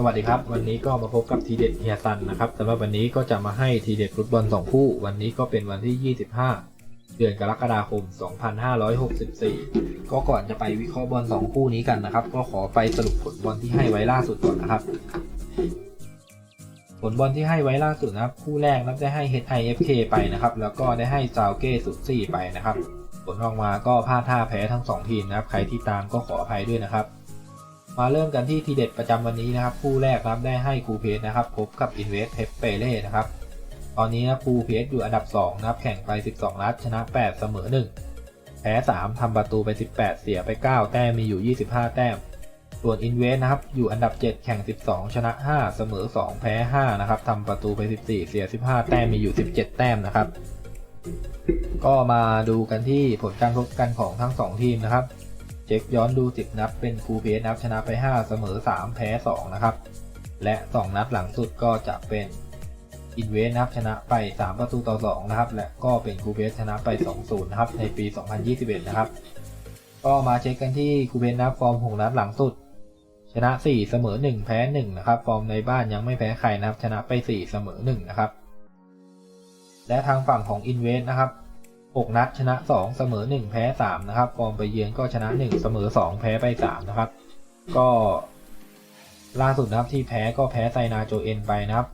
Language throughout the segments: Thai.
สวัสดีครับ วันนี้ก็มาพบกับทีเด็ดเฮียซันนะครับสำหรับวันนี้ก็จะมาให้ทีเด็ดฟุตบอล 2 คู่ วันนี้ก็เป็นวันที่ 25 เดือนกรกฎาคม 2564 ก็ก่อนจะไปวิเคราะห์บอล 2 คู่นี้กันนะครับ ก็ขอไปสรุปผลบอลที่ให้ไว้ล่าสุดก่อนนะครับ ผลบอลที่ให้ไว้ล่าสุดนะครับ คู่แรกนับได้ให้ HIFK ไปนะครับ แล้วก็ได้ให้ซาวเก้สุดซี่ไปนะครับ ผลออกมาก็พลาดท่าแพ้ทั้งสองทีมนะครับ ใครที่ตามก็ขออภัยด้วยนะครับ มาเริ่มกันที่ทีเด็ดประจำวันนี้นะครับ คู่แรกครับได้ให้ครูเพสนะครับพบกับอินเวสเทปเปเล่นะครับ ตอนนี้นะครูเพสอยู่อันดับ2นะครับแข่งไป 12 นัดชนะ 8 เสมอ 1 แพ้ 3ทำประตูไป 18 เสียไป 9 แต้มมีอยู่ 25 แต้ม ส่วนอินเวสนะครับอยู่อันดับ 7 แข่ง 12 ชนะ 5 เสมอ 2 แพ้ 5 นะครับทำประตูไป 14 เสีย 15 แต้มมีอยู่ 17 แต้มนะครับ ก็มาดูกันที่ผลการพบกันของทั้ง 2 ทีมนะครับ เช็คย้อนดู 10 นัดเป็นคูเพสนับชนะไป 5 เสมอ 3 แพ้ 2 นะครับ และ 2 นัดหลังสุดก็จะเป็นอินเวสนับชนะไป 3 ประตูต่อ 2 นะครับ และก็เป็นคูเพสชนะไป 2-0 นะครับ ในปี 2021 นะครับ ก็มาเช็คกันที่คูเพสนับฟอร์ม6นัดหลังสุด ชนะ 4 เสมอ 1 แพ้ 1 นะครับ ฟอร์มในบ้านยังไม่แพ้ใครนะครับ ชนะไป 4 เสมอ 1 นะครับ และทางฝั่งของอินเวสนะครับ 6 นัดชนะ 2 เสมอ 1 แพ้ 3 นะครับ ฟอร์มไปเยือนก็ชนะ 1 เสมอ 2 แพ้ไป 3 นะครับ ก็ล่าสุดนะครับที่แพ้ก็แพ้ไซนาโจเอ็นไปนะครับ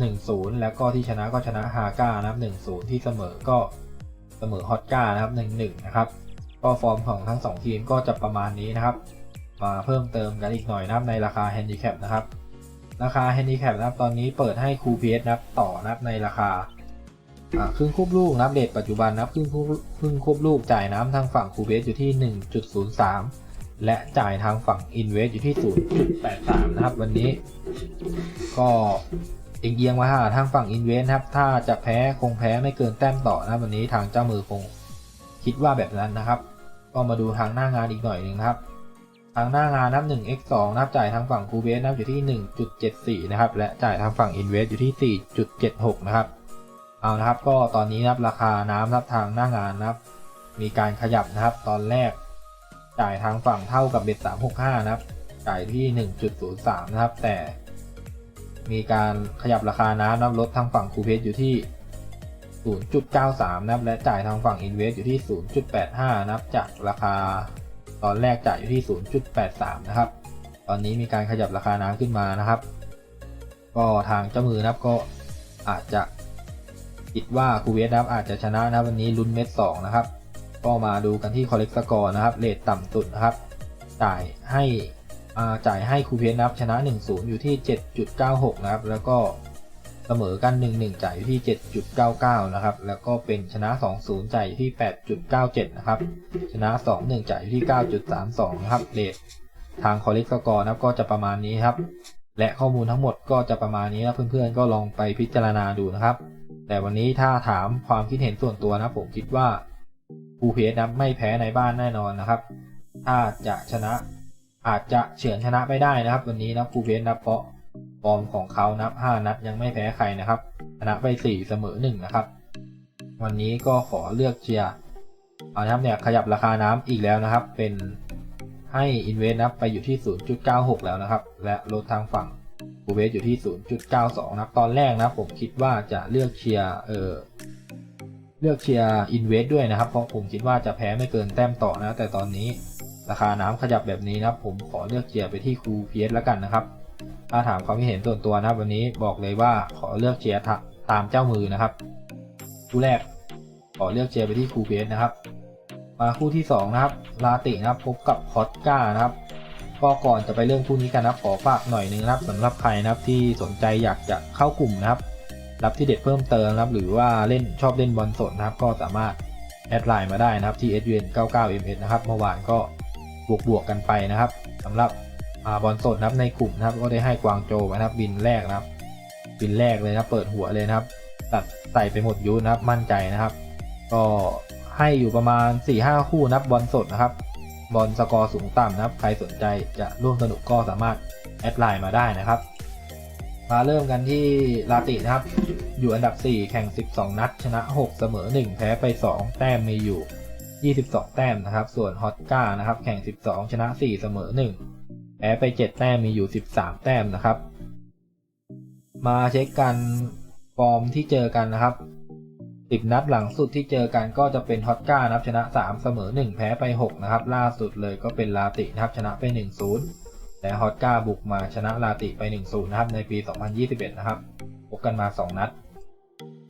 1-0 แล้วก็ที่ชนะก็ชนะฮาก้านะครับ 1-0 ที่เสมอก็เสมอฮอตก้านะครับ 1-1 นะครับ ก็ฟอร์มของทั้ง 2 ทีมก็จะประมาณนี้นะครับ มาเพิ่มเติมกันอีกหน่อยนะครับในราคาแฮนดิแคปนะครับ ราคาแฮนดิแคปนะครับตอนนี้เปิดให้ครูเพสนะครับต่อนะครับในราคา ครึ่งควบลูกนับเดทปัจจุบันนับครึ่งควบครึ่งควบลูกจ่ายน้ำทางฝั่งคูเวสอยู่ที่ 1.03 และจ่ายทางฝั่งอินเวสอยู่ที่ 0.83 นะครับ วันนี้ ก็เอียงมาหาทางฝั่งอินเวสครับ ถ้าจะแพ้คงแพ้ไม่เกินแต้มต่อนะวันนี้ทางเจ้ามือคงคิดว่าแบบนั้นนะครับ ก็มาดูทางหน้างานอีกหน่อยหนึ่งนะครับ ทางหน้างานนับ 1x2 นับจ่ายทางฝั่งคูเวสนับอยู่ที่ 1.74 นะครับ และจ่ายทางฝั่งอินเวสอยู่ที่ 4.76 นะครับ เอานะครับก็ตอนนี้นะครับราคาน้ำนะครับทางหน้างานนะครับ มีการขยับนะครับ ตอนแรก จ่ายทางฝั่งเท่ากับเบ็ด365นะครับ จ่ายที่1.03นะครับ แต่ มีการขยับราคาน้ำนะครับลดทางฝั่งคูเพสอยู่ที่0.93นะครับ และจ่ายทางฝั่งอินเวสอยู่ที่0.85นะครับ จากราคาตอนแรกจ่ายอยู่ที่0.83นะครับ ตอนนี้มีการขยับราคาน้ำขึ้นมานะครับ ก็ทางเจ้ามือนะครับก็อาจจะ คิดว่าคูเวสนะครับอาจจะชนะนะวันนี้ลุ้นเม็ดสองนะครับ ก็มาดูกันที่คอเลกสกอร์นะครับเรทต่ำสุดนะครับ จ่ายให้อาจ่ายให้คูเวสนะครับชนะ 1-0 อยู่ที่ 7.96 นะครับ แล้วก็เสมอกัน 1-1 จ่ายอยู่ที่ 7.99 นะครับ แล้วก็เป็นชนะ 2-0 จ่ายอยู่ที่ 8.97 นะครับ ชนะ 2-1 จ่ายอยู่ที่ 9.32 นะครับเรททางคอเลกสกอร์นะครับก็จะประมาณนี้ครับ และข้อมูลทั้งหมดก็จะประมาณนี้นะเพื่อนๆก็ลองไปพิจารณาดูนะครับ แต่วันนี้ถ้าถามความคิดเห็นส่วนตัวนะผมคิดว่าภูเพสนะไม่แพ้ในบ้านแน่นอนนะครับ ถ้าจะชนะอาจจะเฉือนชนะไปได้นะครับ วันนี้นะภูเพสนะเพราะฟอร์มของเขานับ 5 นัดยังไม่แพ้ใครนะครับ ชนะไป 4 เสมอ 1 นะครับ วันนี้ก็ขอเลือกเชียร์เอานะครับเนี่ยขยับราคาน้ำอีกแล้วนะครับ เป็นให้อินเวสนะไปอยู่ที่ 0.96 แล้วนะครับ และลดทางฝั่ง กูเวสอยู่ที่ 0.92 นะครับ ตอนแรกนะผมคิดว่าจะเลือกเชียร์เออเลือกเชียร์อินเวสด้วยนะครับ เพราะผมคิดว่าจะแพ้ไม่เกินแต้มต่อนะ แต่ตอนนี้ราคาน้ำขยับแบบนี้นะครับ ผมขอเลือกเชียร์ไปที่ครูเพียสแล้วกันนะครับ ถ้าถามความคิดเห็นส่วนตัวนะวันนี้บอกเลยว่าขอเลือกเชียร์ตามเจ้ามือนะครับคู่แรกขอเลือกเชียร์ไปที่ครูเพียสนะครับ มาคู่ที่สองนะครับลาตินะครับพบกับคอสก้านะครับ ก็ก่อนจะไปเริ่มคู่นี้กันนะครับขอฝากหน่อยนึงนะครับสำหรับใครนะครับที่สนใจอยากจะเข้ากลุ่มนะครับ รับที่เด็ดเพิ่มเติมนะครับ หรือว่าเล่นชอบเล่นบอลสดนะครับ ก็สามารถแอดไลน์มาได้นะครับที่ s u n 99 ms นะครับเมื่อวานก็บวกบวกๆกันไปนะครับสำหรับอบอลสดนะครับในกลุ่มนะครับ ก็ได้ให้กวางโจวนะครับบินแรกนะครับ บินแรกเลยนะเปิดหัวเลยนะครับตัดใส่ไปหมดยูนะครับมั่นใจนะครับ ก็ให้อยู่ประมาณ4-5คู่นับบอลสดนะครับ บอลสกอร์สูงต่ำนะครับ ใครสนใจจะร่วมสนุกก็สามารถแอดไลน์มาได้นะครับ มาเริ่มกันที่ลาตินะครับ อยู่อันดับ 4 แข่ง 12 นัด ชนะ 6 เสมอ 1 แพ้ไป 2 แต้มมีอยู่ 22 แต้มนะครับ ส่วนฮอตก้านะครับ แข่ง 12 ชนะ 4 เสมอ 1 แพ้ไป 7 แต้มมีอยู่ 13 แต้มนะครับ มาเช็คกันฟอร์มที่เจอกันนะครับ 10 นัดหลังสุดที่เจอกันก็จะเป็นฮอตก้านะครับชนะ 3 เสมอ 1 แพ้ไป 6 นะครับ ล่าสุดเลยก็เป็นลาตินะครับชนะไป 1-0 และฮอตก้าบุกมาชนะลาติไป 1-0 นะครับในปี 2021 นะครับพบกันมา 2 นัด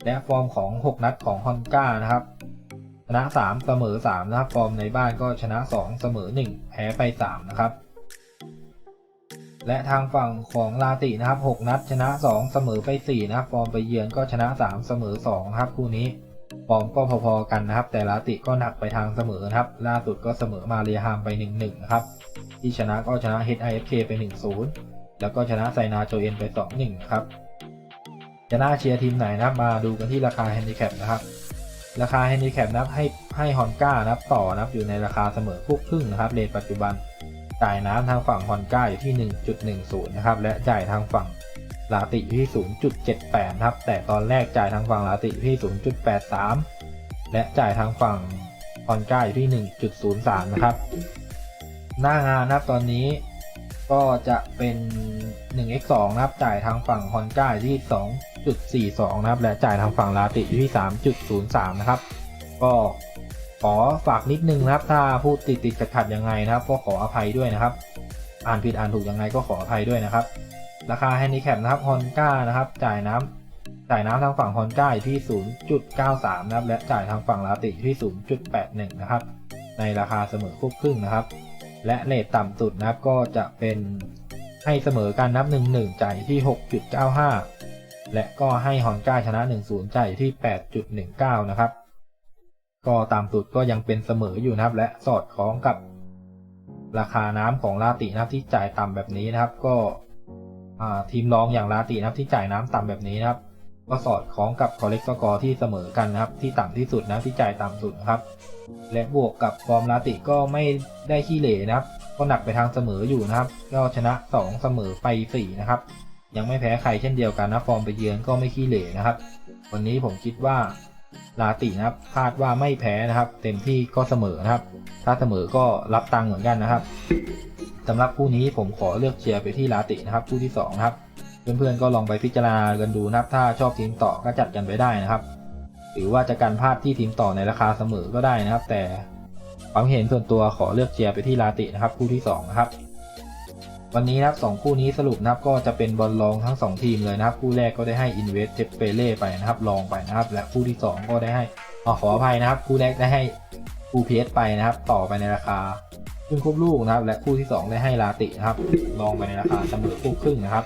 และฟอร์มของ 6 นัดของฮอนก้านะครับชนะ 3 เสมอ 3 นะครับ ฟอร์มในบ้านก็ชนะ 2 เสมอ 1 แพ้ไป 3 นะครับ และทางฝั่งของลาตินะครับ 6 นัดชนะ 2 เสมอไป 4 นะครับ ฟอร์มไปเยือนก็ชนะ 3 เสมอ2ครับคู่นี้ฟอร์มก็พอๆกันนะครับ แต่ลาติก็หนักไปทางเสมอนะครับ ล่าสุดก็เสมอมาเรียฮามไป 1-1 นะครับ ที่ชนะก็ชนะ HIFK ไป 1-0 แล้วก็ชนะไซนาโจเอ็นไป 2-1 ครับ จะน่าเชียร์ทีมไหนนะครับ มาดูกันที่ราคาแฮนดิแคปนะครับราคาแฮนดิแคปนับให้ให้ฮอนก้านับต่อนับอยู่ในราคาเสมอคู่ครึ่งนะครับเรทปัจจุบัน จ่ายน้ำทางฝั่งฮอนก้าอยู่ที่ 1.10 นะครับ และจ่ายทางฝั่งลาติอยู่ที่ 0.78นะครับ แต่ตอนแรกจ่ายทางฝั่งลาติอยู่ที่ 0.83 และจ่ายทางฝั่งฮอนก้าอยู่ที่ 1.03 นะครับ หน้างานนะครับตอนนี้ก็จะเป็น 1x2 นะครับ จ่ายทางฝั่งฮอนก้าที่ 2.42 นะครับ และจ่ายทางฝั่งลาติอยู่ที่ 3.03 นะครับ ก็ ขอฝากนิดนึงนะครับ ถ้าพูดติดติดขัดขัดยังไงนะครับ ก็ขออภัยด้วยนะครับ อ่านผิดอ่านถูกยังไงก็ขออภัยด้วยนะครับ ราคาแฮนดิแคปนะครับฮอนก้านะครับ จ่ายน้ำจ่ายน้ำทางฝั่งฮอนก้าอยู่ที่ 0.93 นะครับ และจ่ายทางฝั่งลาติอยู่ที่ 0.81 นะครับ ในราคาเสมอควบครึ่งนะครับ และเลทต่ำสุดนะครับก็จะเป็นให้เสมอกันนับ 1-1 จ่ายที่ 6.95 และก็ให้ฮอนก้าชนะ 1-0 จ่ายที่ 8.19 นะครับ ก็ตามสุดก็ยังเป็นเสมออยู่นะครับ และสอดคล้องกับราคาน้ำของลาตินะครับที่จ่ายต่ำแบบนี้นะครับ ก็ทีมรองอย่างลาตินะครับที่จ่ายน้ำต่ำแบบนี้นะครับ ก็สอดคล้องกับคอเล็กสกอร์ที่เสมอกันนะครับ ที่ต่ำที่สุดนะที่จ่ายต่ำสุดนะครับ และบวกกับฟอร์มลาติก็ไม่ได้ขี้เหร่นะครับ ก็หนักไปทางเสมออยู่นะครับก็ชนะ 2 เสมอไป4นะครับยังไม่แพ้ใครเช่นเดียวกันนะฟอร์มไปเยือนก็ไม่ขี้เหร่นะครับ วันนี้ผมคิดว่า ลาตินะครับ คาดว่าไม่แพ้นะครับ เต็มที่ก็เสมอนะครับ ถ้าเสมอก็รับตังค์เหมือนกันนะครับสำหรับคู่นี้ผมขอเลือกเชียร์ไปที่ลาตินะครับคู่ที่สองครับเพื่อนๆก็ลองไปพิจารณากันดูนะครับ ถ้าชอบทีมต่อก็จัดกันไปได้นะครับ หรือว่าจะกันพลาดที่ทีมต่อในราคาเสมอก็ได้นะครับ แต่ความเห็นส่วนตัวขอเลือกเชียร์ไปที่ลาตินะครับคู่ที่สองนะครับ วันนี้นะครับสองคู่นี้สรุปนะครับก็จะเป็นบอลลองทั้งสองทีมเลยนะครับ คู่แรกก็ได้ให้อินเวสเทปเปเล่ไปนะครับลองไปนะครับ และคู่ที่สองก็ได้ให้อขออภัยนะครับ คู่แรกได้ให้คูเพสไปนะครับ ต่อไปในราคาครึ่งควบลูกนะครับ และคู่ที่สองได้ให้ลาตินะครับลองไปในราคาเสมอคู่ครึ่งนะครับ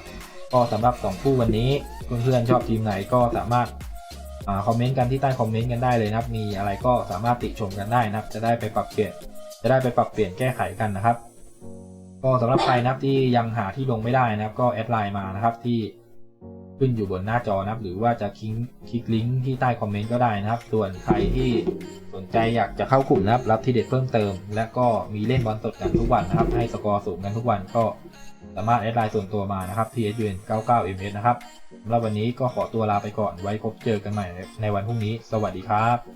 ก็สำหรับสองคู่วันนี้เพื่อนๆชอบทีมไหนก็สามารถอคอมเมนต์กันที่ใต้คอมเมนต์กันได้เลยนะครับ มีอะไรก็สามารถติชมกันได้นะครับ จะได้ไปปรับเปลี่ยน จะได้ไปปรับเปลี่ยนแก้ไขกันนะครับ ก็สำหรับใครนะครับที่ยังหาที่ลงไม่ได้นะครับ ก็แอดไลน์มานะครับที่ขึ้นอยู่บนหน้าจอนะครับ หรือว่าจะคลิกคลิกลิงก์ที่ใต้คอมเมนต์ก็ได้นะครับ ส่วนใครที่สนใจอยากจะเข้ากลุ่มนะครับ รับที่เด็ดเพิ่มเติม และก็มีเล่นบอลสดกันทุกวันนะครับ ให้สกอร์สูงกันทุกวันก็สามารถแอดไลน์ส่วนตัวมานะครับ TSUN 99 ms นะครับสำหรับวันนี้ก็ขอตัวลาไปก่อนไว้พบเจอกันใหม่ในวันพรุ่งนี้ สวัสดีครับ